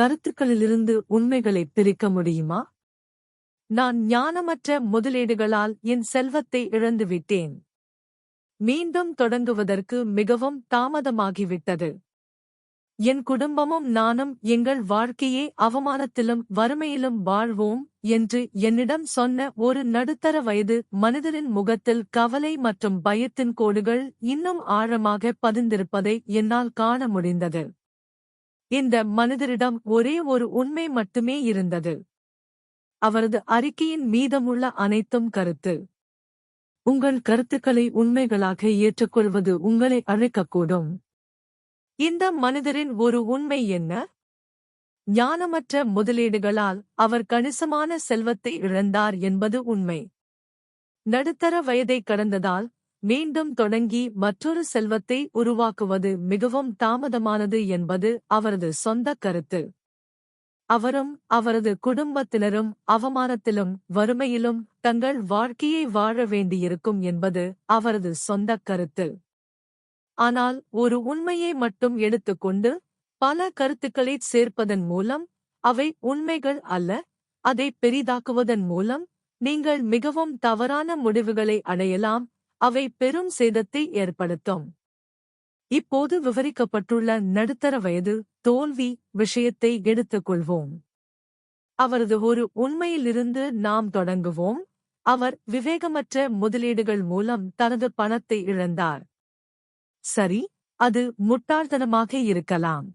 கருத்துக்களிலிருந்து உண்மைகளை பிரிக்க முடியுமா? நான் ஞானமற்ற முதலீடுகளால் என் செல்வத்தை இழந்துவிட்டேன். மீண்டும் தொடங்குவதற்கு மிகவும் தாமதமாகிவிட்டது. என் குடும்பமும் நானும் எங்கள் வாழ்க்கையே அவமானத்திலும் வறுமையிலும் வாழ்வோம் என்று என்னிடம் சொன்ன ஒரு நடுத்தர வயது மனிதரின் முகத்தில் கவலை மற்றும் பயத்தின் கோடுகள் இன்னும் ஆழமாக பதிந்திருப்பதை என்னால் காண முடிந்தது. இந்த மனிதரிடம் ஒரே ஒரு உண்மை மட்டுமே இருந்தது. அவரது அறிக்கையின் மீதமுள்ள அனைத்தும் கருத்து. உங்கள் கருத்துக்களை உண்மைகளாக ஏற்றுக்கொள்வது உங்களை அழைக்கக்கூடும். இந்த மனிதரின் ஒரு உண்மை என்ன? ஞானமற்ற முதலீடுகளால் அவர் கணிசமான செல்வத்தை இழந்தார் என்பது உண்மை. நடுத்தர வயதை கடந்ததால் மீண்டும் தொடங்கி மற்றொரு செல்வத்தை உருவாக்குவது மிகவும் தாமதமானது என்பது அவரது சொந்த கருத்து. அவரும் அவரது குடும்பத்தினரும் அவமானத்திலும் வறுமையிலும் தங்கள் வாழ்க்கையை வாழ வேண்டியிருக்கும் என்பது அவரது சொந்த கருத்து. ஆனால் ஒரு உண்மையை மட்டும் எடுத்துக்கொண்டு பல கருத்துக்களைச் சேர்ப்பதன் மூலம் அவை உண்மைகள் அல்ல அதை பெரிதாக்குவதன் மூலம் நீங்கள் மிகவும் தவறான முடிவுகளை அடையலாம் அவை பெரும் சேதத்தை ஏற்படுத்தும். இப்போது விவரிக்கப்பட்டுள்ள நடுத்தர வயது தோல்வி விஷயத்தை எடுத்துக்கொள்வோம் அவரது ஒரு உண்மையிலிருந்து நாம் தொடங்குவோம். அவர் விவேகமற்ற முதலீடுகள் மூலம் தனது பணத்தை இழந்தார். சரி அது முட்டாள்தனமாக இருக்கலாம்.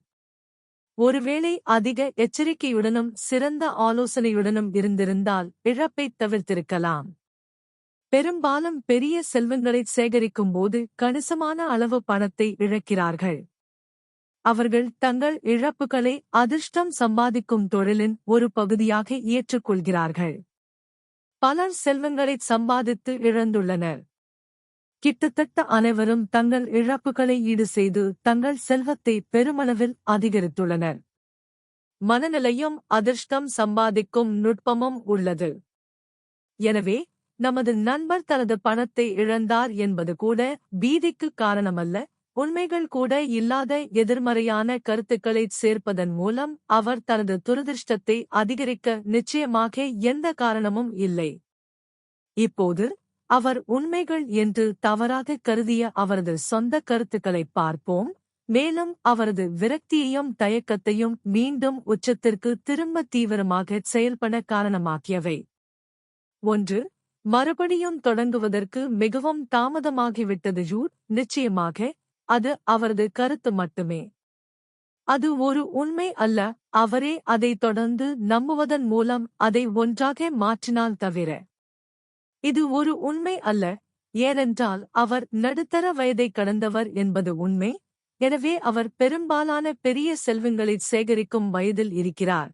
ஒருவேளை அதிக எச்சரிக்கையுடனும் சிறந்த ஆலோசனையுடனும் இருந்திருந்தால் இழப்பைத் தவிர்த்திருக்கலாம். பெரும்பாலும் பெரிய செல்வங்களை சேகரிக்கும் போது கணிசமான அளவு பணத்தை இழக்கிறார்கள். அவர்கள் தங்கள் இழப்புகளை அதிர்ஷ்டம் சம்பாதிக்கும் தொழிலின் ஒரு பகுதியாக ஏற்றுக்கொள்கிறார்கள். பலர் செல்வங்களை சம்பாதித்து இழந்துள்ளனர். கிட்டத்தட்ட அனைவரும் தங்கள் இழப்புகளை ஈடு செய்து தங்கள் செல்வத்தை பெருமளவில் அதிகரித்துள்ளனர். மனநிலையும் அதிர்ஷ்டம் சம்பாதிக்கும் நுட்பமும் உள்ளது. எனவே நமது நண்பர் தனது பணத்தை இழந்தார் என்பது கூட பீதிக்கு காரணமல்ல. உண்மைகள் கூட இல்லாத எதிர்மறையான கருத்துக்களைச் சேர்ப்பதன் மூலம் அவர் தனது துரதிர்ஷ்டத்தை அதிகரிக்க நிச்சயமாக எந்த காரணமும் இல்லை. இப்போது அவர் உண்மைகள் என்று தவறாக கருதிய அவரது சொந்த கருத்துக்களைப் பார்ப்போம். மேலும் அவரது விரக்தியையும் தயக்கத்தையும் மீண்டும் உச்சத்திற்கு திரும்ப தீவிரமாக செயல்பட காரணமாக்கியவை ஒன்று மறுபடியும் தொடங்குவதற்கு மிகவும் தாமதமாகிவிட்டது ஜூட் நிச்சயமாக அது அவரது கருத்து மட்டுமே. அது ஒரு உண்மை அல்ல அவரே அதை தொடர்ந்து நம்புவதன் மூலம் அதை ஒன்றாக மாற்றினால் தவிர. இது ஒரு உண்மை அல்ல ஏனென்றால் அவர் நடுத்தர வயதை கடந்தவர் என்பது உண்மை. எனவே அவர் பெரும்பாலான பெரிய செல்வங்களைச் சேகரிக்கும் வயதில் இருக்கிறார்.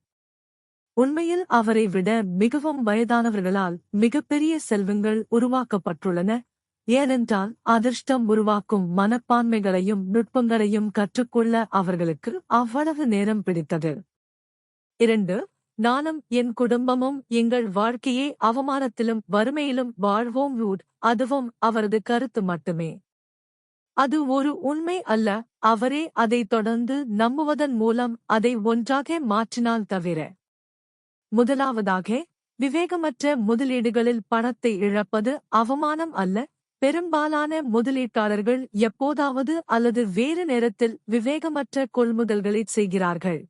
உண்மையில் அவரை விட மிகவும் வயதானவர்களால் மிகப்பெரிய செல்வங்கள் உருவாக்கப்பட்டுள்ளன. ஏனென்றால் அதிர்ஷ்டம் உருவாக்கும் மனப்பான்மைகளையும் நுட்பங்களையும் கற்றுக்கொள்ள அவர்களுக்கு அவ்வளவு நேரம் பிடித்தது. இரண்டு நானும் என் குடும்பமும் எங்கள் வாழ்க்கையே அவமானத்திலும் வறுமையிலும் வாழ்வோம் ரூட் அதுவும் அவரது கருத்து மட்டுமே. அது ஒரு உண்மை அல்ல அவரே அதைத் தொடர்ந்து நம்புவதன் மூலம் அதை ஒன்றாக மாற்றினால் தவிர. முதலாவதாக விவேகமற்ற முதலீடுகளில் பணத்தை இழப்பது அவமானம் அல்ல. பெரும்பாலான முதலீட்டாளர்கள் எப்போதாவது அல்லது வேறு நேரத்தில் விவேகமற்ற கொள்முதல்களைச் செய்கிறார்கள்.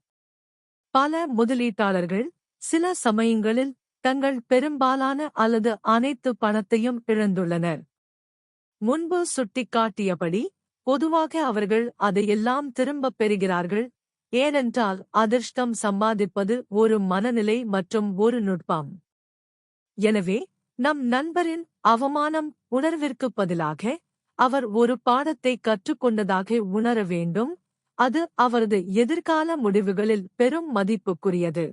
பல முதலீட்டாளர்கள் சில சமயங்களில் தங்கள் பெரும்பாலான அல்லது அனைத்து பணத்தையும் இழந்துள்ளனர். முன்பு சுட்டிக்காட்டியபடி பொதுவாக அவர்கள் அதையெல்லாம் திரும்பப் பெறுகிறார்கள். ஏனென்றால் அதிர்ஷ்டம் சம்பாதிப்பது ஒரு மனநிலை மற்றும் ஒரு நுட்பம். எனவே நம் நண்பரின் அவமானம் உணர்விற்கு பதிலாக அவர் ஒரு பாடத்தை கற்றுக்கொண்டதாக உணர வேண்டும் அது அவரது எதிர்கால முடிவுகளில் பெரும் மதிப்புக்குரியது.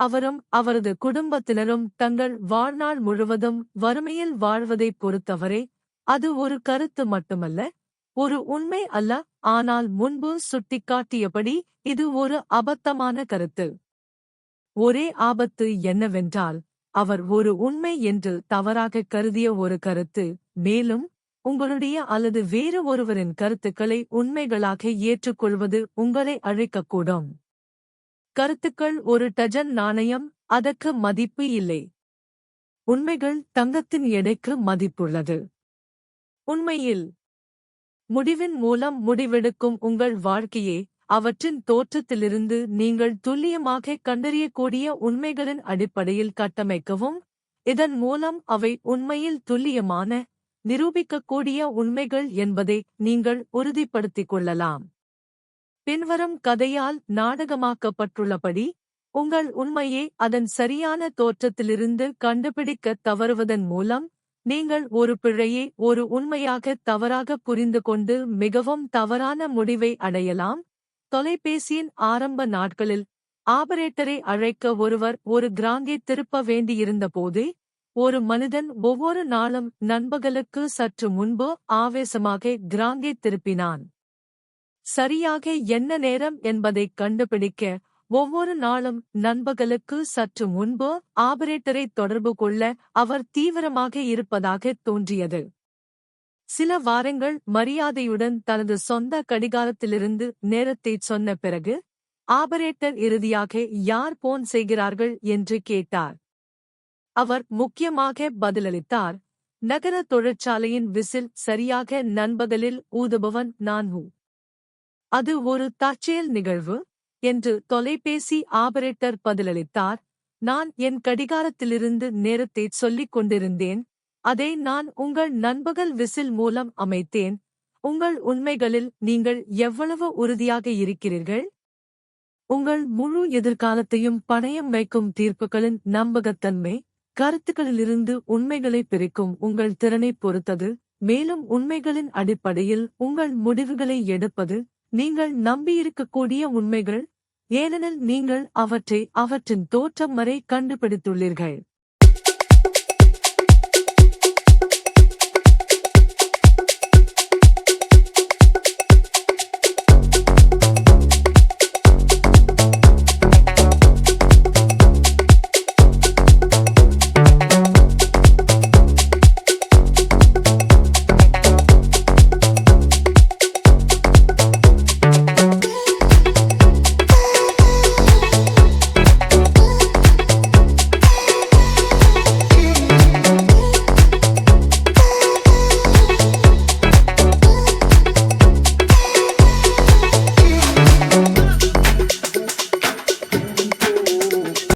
அவரும் அவரது குடும்பத்தினரும் தங்கள் வாழ்நாள் முழுவதும் வறுமையில் வாழ்வதைப் பொறுத்தவரை அது ஒரு கருத்து மட்டுமல்ல ஒரு உண்மை அல்ல ஆனால் முன்பு சுட்டிக்காட்டியபடி இது ஒரு அபத்தமான கருத்து. ஒரே ஆபத்து என்னவென்றால் அவர் ஒரு உண்மை என்று தவறாக கருதிய ஒரு கருத்து மேலும் உங்களுடைய அல்லது வேறு ஒருவரின் கருத்துக்களை உண்மைகளாக ஏற்றுக்கொள்வது உங்களை அழைக்கக்கூடும். கருத்துக்கள் ஒரு டஜன் நாணயம் அதற்கு மதிப்பு இல்லை. உண்மைகள் தங்கத்தின் எடைக்கு மதிப்புள்ளது. உண்மையில் முடிவின் மூலம் முடிவெடுக்கும் உங்கள் வாழ்க்கையே அவற்றின் தோற்றத்திலிருந்து நீங்கள் துல்லியமாக கண்டறியக்கூடிய உண்மைகளின் அடிப்படையில் கட்டமைக்கவும். இதன் மூலம் அவை உண்மையில் துல்லியமான நிரூபிக்கக்கூடிய உண்மைகள் என்பதை நீங்கள் உறுதிப்படுத்திக் கொள்ளலாம். பின்வரும் கதையால் நாடகமாக்கப்பட்டுள்ளபடி உங்கள் உண்மையை அதன் சரியான தோற்றத்திலிருந்து கண்டுபிடிக்க தவறுவதன் மூலம் நீங்கள் ஒரு பிழையை ஒரு உண்மையாக தவறாக புரிந்து கொண்டு மிகவும் தவறான முடிவை அடையலாம். தொலைபேசியின் ஆரம்ப நாட்களில் ஆபரேட்டரை அழைக்க ஒருவர் ஒரு கிராங்கை திருப்ப வேண்டியிருந்தபோது ஒரு மனிதன் ஒவ்வொரு நாளும் நண்பகலுக்கு சற்று முன்பு ஆவேசமாக கிராங்கை திருப்பினான். சரியாக என்ன நேரம் என்பதைக் கண்டுபிடிக்க ஒவ்வொரு நாளும் நண்பகலுக்கு சற்று முன்பு ஆபரேட்டரை தொடர்பு கொள்ள அவர் தீவிரமாக இருப்பதாக தோன்றியது. சில வாரங்கள் மரியாதையுடன் தனது சொந்த கடிகாரத்திலிருந்து நேரத்தை சொன்ன பிறகு ஆபரேட்டர் இறுதியாக யார் போன் செய்கிறார்கள்? என்று கேட்டார். அவர் முக்கியமாக பதிலளித்தார் நகர தொழிற்சாலையின் விசில் சரியாக நண்பகலில் ஊதுபவன் நான் அது ஒரு தற்செயல் நிகழ்வு. என்று தொலைபேசி ஆபரேட்டர் பதிலளித்தார். நான் என் கடிகாரத்திலிருந்து நேரத்தை சொல்லிக் கொண்டிருந்தேன். அதை நான் உங்கள் நண்பகல் விசில் மூலம் அமைத்தேன். உங்கள் உண்மைகளில் நீங்கள் எவ்வளவு உறுதியாக இருக்கிறீர்கள்? உங்கள் முழு எதிர்காலத்தையும் பணயம் வைக்கும் தீர்ப்புகளின் நம்பகத்தன்மை கருத்துக்களிலிருந்து உண்மைகளை பிரிக்கும் உங்கள் திறனைப் பொறுத்தது. மேலும் உண்மைகளின் அடிப்படையில் உங்கள் முடிவுகளை எடுப்பது நீங்கள் நம்பியிருக்கக்கூடிய உண்மைகள் ஏனெனில் நீங்கள் அவற்றை அவற்றின் தோற்றம் வரை கண்டுபிடித்துள்ளீர்கள்.